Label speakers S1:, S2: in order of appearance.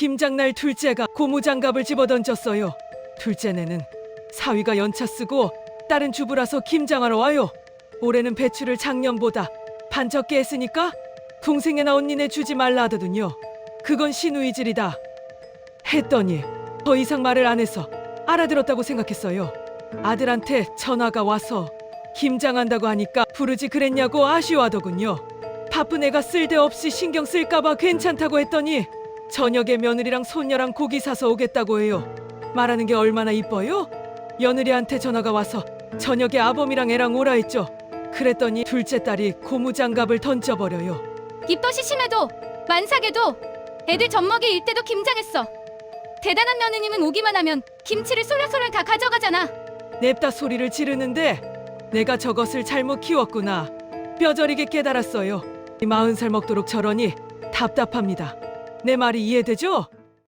S1: 김장날 둘째가 고무장갑을 집어던졌어요. 둘째네는 사위가 연차 쓰고 딸은 주부라서 김장하러 와요. 올해는 배추를 작년보다 반 적게 했으니까 동생이나 언니네 주지 말라 하더군요. 그건 신우이질이다. 했더니 더 이상 말을 안 해서 알아들었다고 생각했어요. 아들한테 전화가 와서 김장한다고 하니까 부르지 그랬냐고 아쉬워하더군요. 바쁜 애가 쓸데없이 신경 쓸까봐 괜찮다고 했더니 저녁에 며느리랑 손녀랑 고기 사서 오겠다고 해요. 말하는 게 얼마나 이뻐요? 며느리한테 전화가 와서 저녁에 아범이랑 애랑 오라 했죠. 그랬더니 둘째 딸이 고무장갑을 던져버려요.
S2: 입덧이 심해도 만삭에도 애들 젖먹이 일 때도 김장했어. 대단한 며느님은 오기만 하면 김치를 쏠랑쏠랑 다 가져가잖아.
S1: 냅다 소리를 지르는데 내가 저것을 잘못 키웠구나. 뼈저리게 깨달았어요. 이 마흔 살 먹도록 저러니 답답합니다. 내 말이 이해되죠?